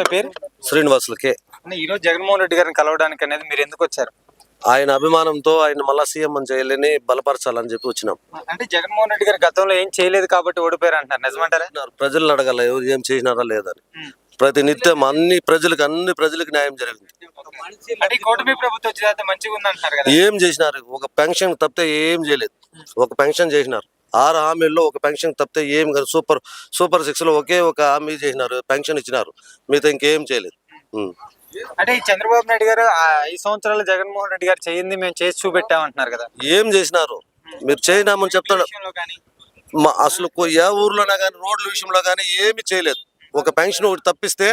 మీ పేరు? శ్రీనివాసులకే. అన్న, ఈ రోజు జగన్మోహన్ రెడ్డి గారిని కలవడానికి అనేది మీరు ఎందుకు వచ్చారు? ఆయన అభిమానంతో ఆయన మళ్ళా సీఎం అని చేయాలని బలపరచాలని చెప్పి వచ్చినాం. అంటే జగన్మోహన్ రెడ్డి గారు గతంలో ఏం చేయలేదు కాబట్టి ఓడిపోయారు అంటున్నారు నిజమంటారా ప్రజలు అడగల ఎవరు ఏం చేసినారా లేదని. ప్రతి నిత్యం అన్ని ప్రజలకు అన్ని ప్రజలకు న్యాయం జరిగింది. ఏం చేసినారు? ఒక పెన్షన్ తప్పితే ఏం చేయలేదు. ఒక పెన్షన్ చేసినారు. ఆరు హామీల్లో ఒక పెన్షన్ తప్పితే ఏం కాదు. సూపర్ సూపర్ సిక్స్లో ఒకే ఒక హామీ చేసినారు పెన్షన్ ఇచ్చినారు. మిగతా ఇంకేం చేయలేదు. అంటే ఈ చంద్రబాబు నాయుడు గారు ఐదు సంవత్సరాలు జగన్మోహన్ రెడ్డి గారు చేయింది మేము చేసి చూపెట్టామంటున్నారు కదా. ఏం చేసినారు? మీరు చేయనామని చెప్తాడు మా అసలు ఏ ఊర్లోనా కానీ రోడ్ల విషయంలో కానీ ఏమి చేయలేదు. ఒక పెన్షన్ ఒకటి తప్పిస్తే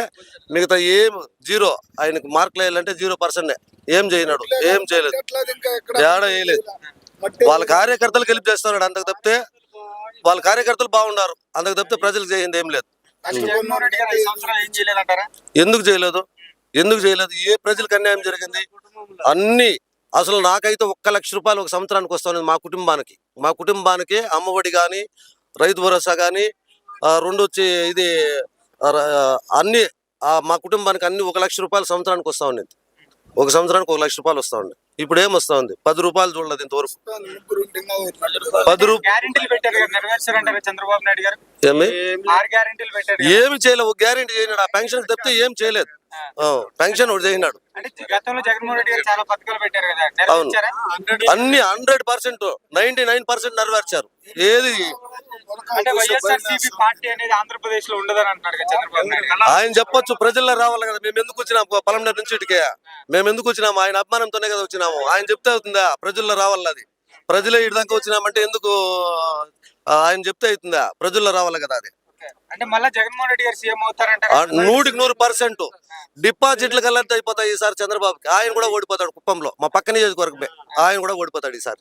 మిగతా ఏం జీరో ఆయనకు మార్కులు వేయాలంటే జీరో పర్సెంట్. ఏం చేయనాడు ఏం చేయలేదు. ఏడ వేయలేదు వాళ్ళ కార్యకర్తలు గెలిపి చేస్తున్నాడు అంతకు తప్పితే వాళ్ళ కార్యకర్తలు బాగున్నారు. అంతకు తప్పితే ప్రజలకు చేయింది ఏం లేదు. ఎందుకు చేయలేదు? ఎందుకు చేయలేదు? ఏ ప్రజలకు అన్యాయం జరిగింది? అన్ని అసలు నాకైతే ఒక్క లక్ష రూపాయలు ఒక సంవత్సరానికి వస్తుంది మా కుటుంబానికి. మా కుటుంబానికి అమ్మఒడి కానీ రైతు భరోసా కానీ రెండు వచ్చి ఇది అన్ని మా కుటుంబానికి అన్ని ఒక లక్ష రూపాయలు సంవత్సరానికి వస్తా ఉండేది ఒక సంవత్సరానికి ఒక లక్ష రూపాయలు వస్తా ఉండే. ఇప్పుడు ఏం వస్తా ఉంది? పది రూపాయలు చూడలేదు ఇంతవరకు. పది రూపాయలు గ్యారెంటీలు పెట్టారు కదా నెరవేర్చారంటారా చంద్రబాబు నాయుడు గారు? ఏమి? చేయలేదు ఒక గ్యారెంటీ చేయనాడు ఆ పెన్షన్ తప్పితే ఏం చేయలేదు. పెన్షన్ ఒకటి చేసినాడు. అంటే గతంలో జగన్మోహన్ రెడ్డి గారు చాలా పథకాలు పెట్టారు కదా అవును. నెరవేర్చారా? అన్ని hundred percent ninety nine percent నెరవేర్చారు. ఏది అంటే వైఎస్ఆర్ సిపి పార్టీ అనేది ఆంధ్రప్రదేశ్లో ఉండదని అంటున్నాడు కదా చంద్రబాబు నాయుడు గారు. ఆయన చెప్పొచ్చు ప్రజల్లో రావాలి కదా మేము ఎందుకు వచ్చినాము పలంనేరు నుంచి ఇటుకే. మేము ఎందుకు వచ్చినాము ఆయన అభిమానంతోనే కదా వచ్చినాము. ఆయన చెప్తే అవుతుందా? ప్రజల్లో రావాలి అది? ప్రజలే ఇటు దాకా వచ్చినామంటే ఎందుకు ఆయన చెప్తే అవుతుందా? ప్రజల్లో రావాలి కదా అది. అంటే మళ్ళా జగన్మోహన్ రెడ్డి గారు సీఎం ఆ, అవుతారంటారా నూటికి నూరు పర్సెంట్. డిపాజిట్లు కల్లా అయిపోతాయి ఈసారి చంద్రబాబుకి. ఆయన కూడా ఓడిపోతాడు కుప్పంలో మా పక్క నియోజకవర్గమే. ఆయన కూడా ఓడిపోతాడు ఈసారి.